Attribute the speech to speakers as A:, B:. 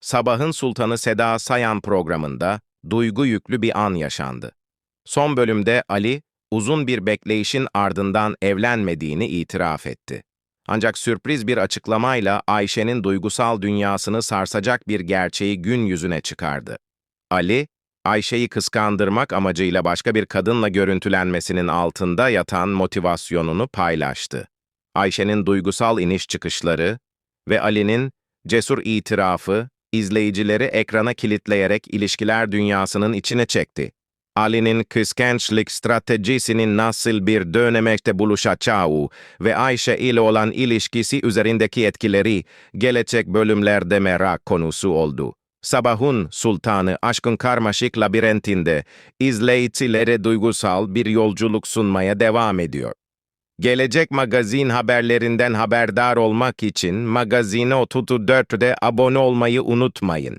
A: Sabahın Sultanı Seda Sayan programında duygu yüklü bir an yaşandı. Son bölümde Ali, uzun bir bekleyişin ardından evlenmediğini itiraf etti. Ancak sürpriz bir açıklamayla Ayşe'nin duygusal dünyasını sarsacak bir gerçeği gün yüzüne çıkardı. Ali, Ayşe'yi kıskandırmak amacıyla başka bir kadınla görüntülenmesinin altında yatan motivasyonunu paylaştı. Ayşe'nin duygusal iniş çıkışları ve Ali'nin cesur itirafı izleyicileri ekrana kilitleyerek ilişkiler dünyasının içine çekti. Ali'nin kıskançlık stratejisinin nasıl bir dönemekte buluşacağı ve Ayşe ile olan ilişkisi üzerindeki etkileri gelecek bölümlerde merak konusu oldu. Sabahun Sultanı aşkın karmaşık labirentinde izleyicilere duygusal bir yolculuk sunmaya devam ediyor. Gelecek magazin haberlerinden haberdar olmak için magazine 34'de abone olmayı unutmayın.